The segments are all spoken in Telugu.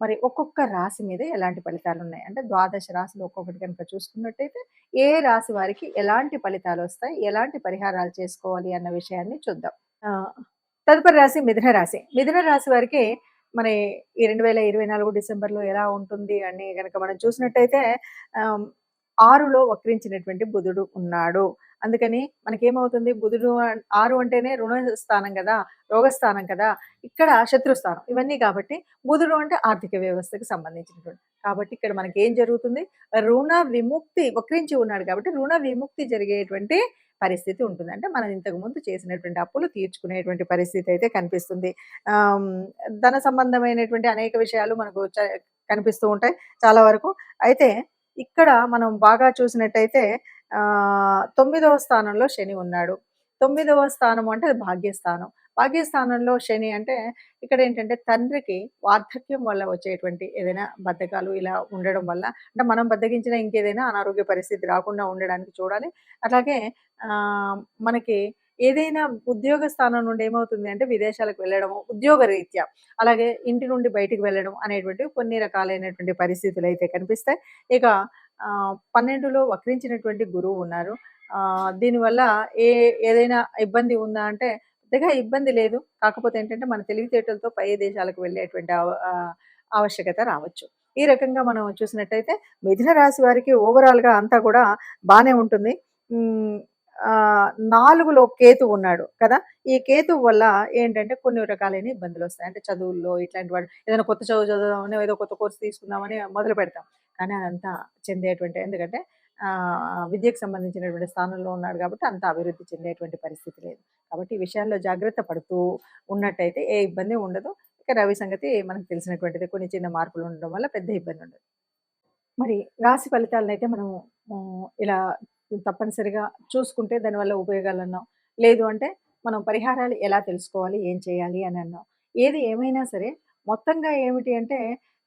మరి ఒక్కొక్క రాశి మీద ఎలాంటి ఫలితాలు ఉన్నాయి అంటే ద్వాదశ రాశులు ఒక్కొక్కటి కనుక చూసుకున్నట్టయితే ఏ రాశి వారికి ఎలాంటి ఫలితాలు వస్తాయి? ఎలాంటి పరిహారాలు చేసుకోవాలి అన్న విషయాన్ని చూద్దాం. తదుపరి రాశి మిథున రాశి. మిథున రాశి వారికి మరి ఈ రెండు వేల ఇరవై నాలుగు డిసెంబర్లో ఎలా ఉంటుంది అని కనుక మనం చూసినట్టయితే ఆరులో వక్రించినటువంటి బుధుడు ఉన్నాడు. అందుకని మనకేమవుతుంది? బుధుడు ఆరు అంటేనే రుణ స్థానం కదా రోగస్థానం కదా ఇక్కడ శత్రుస్థానం ఇవన్నీ కాబట్టి బుధుడు అంటే ఆర్థిక వ్యవస్థకి సంబంధించినటువంటి. కాబట్టి ఇక్కడ మనకి ఏం జరుగుతుంది? రుణ విముక్తి వక్రించి ఉన్నాడు కాబట్టి రుణ విముక్తి జరిగేటువంటి పరిస్థితి ఉంటుంది. అంటే మనం ఇంతకు ముందు చేసినటువంటి అప్పులు తీర్చుకునేటువంటి పరిస్థితి అయితే కనిపిస్తుంది. ధన సంబంధమైనటువంటి అనేక విషయాలు మనకు చ- కనిపిస్తూ ఉంటాయి చాలా వరకు. అయితే ఇక్కడ మనం బాగా చూసినట్టయితే తొమ్మిదవ స్థానంలో శని ఉన్నాడు. తొమ్మిదవ స్థానం అంటే అది భాగ్యస్థానం. భాగ్యస్థానంలో శని అంటే ఇక్కడ ఏంటంటే తండ్రికి వార్ధక్యం వల్ల వచ్చేటువంటి ఏదైనా బద్ధకాలు ఇలా ఉండడం వల్ల అంటే మనం బద్దగించిన ఇంకేదైనా అనారోగ్య పరిస్థితి రాకుండా ఉండడానికి చూడాలి. అట్లాగే మనకి ఏదైనా ఉద్యోగ స్థానం నుండి ఏమవుతుంది అంటే విదేశాలకు వెళ్ళడము ఉద్యోగ రీత్యా అలాగే ఇంటి నుండి బయటికి వెళ్ళడం అనేటువంటి కొన్ని రకాలైనటువంటి పరిస్థితులు అయితే కనిపిస్తాయి. ఇక పన్నెండులో వక్రించినటువంటి గురువు ఉన్నారు. ఆ, దీనివల్ల ఏ ఏదైనా ఇబ్బంది ఉందా అంటే పెద్దగా ఇబ్బంది లేదు. కాకపోతే ఏంటంటే మన తెలివితేటలతో పై దేశాలకు వెళ్ళేటువంటి ఆవశ్యకత రావచ్చు. ఈ రకంగా మనం చూసినట్టయితే మిథున రాశి వారికి ఓవరాల్గా అంతా కూడా బాగానే ఉంటుంది. నాలుగులో కేతు ఉన్నాడు కదా. ఈ కేతు వల్ల ఏంటంటే కొన్ని రకాలైన ఇబ్బందులు వస్తాయి. అంటే చదువుల్లో ఇట్లాంటి వాడు ఏదైనా కొత్త చదువు చదువుదామని ఏదో కొత్త కోర్సు తీసుకుందామని మొదలు పెడతాం. కానీ అదంతా చెందేటువంటి ఎందుకంటే విద్యకు సంబంధించినటువంటి స్థానంలో ఉన్నాడు కాబట్టి అంత అభివృద్ధి చెందేటువంటి పరిస్థితి లేదు. కాబట్టి ఈ విషయాల్లో జాగ్రత్త పడుతూ ఉన్నట్టయితే ఏ ఇబ్బంది ఉండదు. ఇక రవి సంగతి మనకు తెలిసినటువంటిది. కొన్ని చిన్న మార్పులు ఉండడం వల్ల పెద్ద ఇబ్బంది ఉండదు. మరి రాశి ఫలితాలను అయితే మనం ఇలా తప్పనిసరిగా చూసుకుంటే దానివల్ల ఉపయోగాలు అన్నాం లేదు అంటే మనం పరిహారాలు ఎలా తెలుసుకోవాలి ఏం చేయాలి అని అన్నాం ఏది ఏమైనా సరే మొత్తంగా ఏమిటి అంటే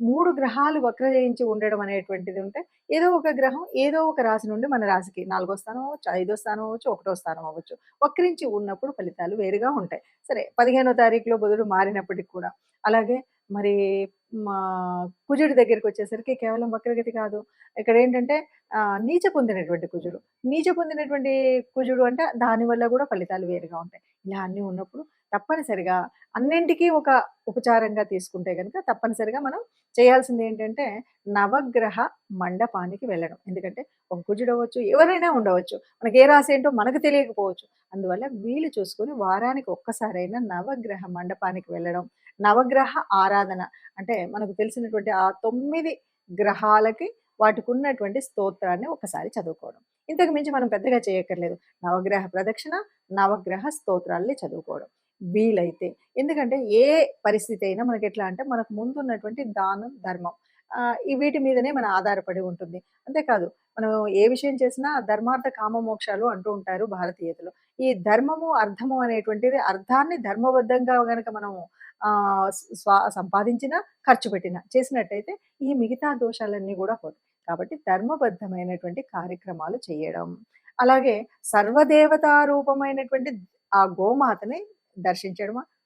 మూడు గ్రహాలు వక్రజయించి ఉండడం అనేటువంటిది ఉంటే ఏదో ఒక గ్రహం ఏదో ఒక రాశి నుండి మన రాశికి నాలుగో స్థానం అవ్వచ్చు ఐదో స్థానం అవ్వచ్చు ఒకటో స్థానం అవ్వచ్చు. వక్రించి ఉన్నప్పుడు ఫలితాలు వేరుగా ఉంటాయి. సరే పదిహేనో తారీఖులో బుధుడు మారినప్పటికి కూడా. అలాగే మరి మా కుజుడి దగ్గరికి వచ్చేసరికి కేవలం వక్రగతి కాదు. ఇక్కడ ఏంటంటే నీచ పొందినటువంటి కుజుడు. నీచ పొందినటువంటి కుజుడు అంటే దానివల్ల కూడా ఫలితాలు వేరుగా ఉంటాయి. ఇలా అన్నీ ఉన్నప్పుడు తప్పనిసరిగా అన్నింటికీ ఒక ఉపచారంగా తీసుకుంటే కనుక తప్పనిసరిగా మనం చేయాల్సింది ఏంటంటే నవగ్రహ మండపానికి వెళ్ళడం. ఎందుకంటే ఒక కుజుడు అవ్వచ్చు ఎవరైనా ఉండవచ్చు. మనకి ఏ రాసి ఏంటో మనకు తెలియకపోవచ్చు. అందువల్ల వీలు చూసుకొని వారానికి ఒక్కసారైనా నవగ్రహ మండపానికి వెళ్ళడం నవగ్రహ ఆరాధన. అంటే మనకు తెలిసినటువంటి ఆ తొమ్మిది గ్రహాలకి వాటికి ఉన్నటువంటి స్తోత్రాన్ని ఒకసారి చదువుకోవడం. ఇంతకు మించి మనం పెద్దగా చేయక్కర్లేదు. నవగ్రహ ప్రదక్షిణ నవగ్రహ స్తోత్రాల్ని చదువుకోవడం. వీలైతే. ఎందుకంటే ఏ పరిస్థితి అయినా మనకి ఎట్లా అంటే మనకు ముందున్నటువంటి దానం ధర్మం. ఈ వీటి మీదనే మన ఆధారపడి ఉంటుంది. అంతేకాదు మనం ఏ విషయం చేసినా ధర్మార్థ కామ మోక్షాలు అంటూ ఉంటారు భారతీయతలు. ఈ ధర్మము అర్థము అనేటువంటిది అర్థాన్ని ధర్మబద్ధంగా గనక మనము స్వా సంపాదించిన ఖర్చు పెట్టిన చేసినట్టయితే ఈ మిగతా దోషాలన్నీ కూడా పోతాయి. కాబట్టి ధర్మబద్ధమైనటువంటి కార్యక్రమాలు చేయడం అలాగే సర్వదేవతారూపమైనటువంటి ఆ గోమాతని దర్శించడం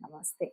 నమస్తే.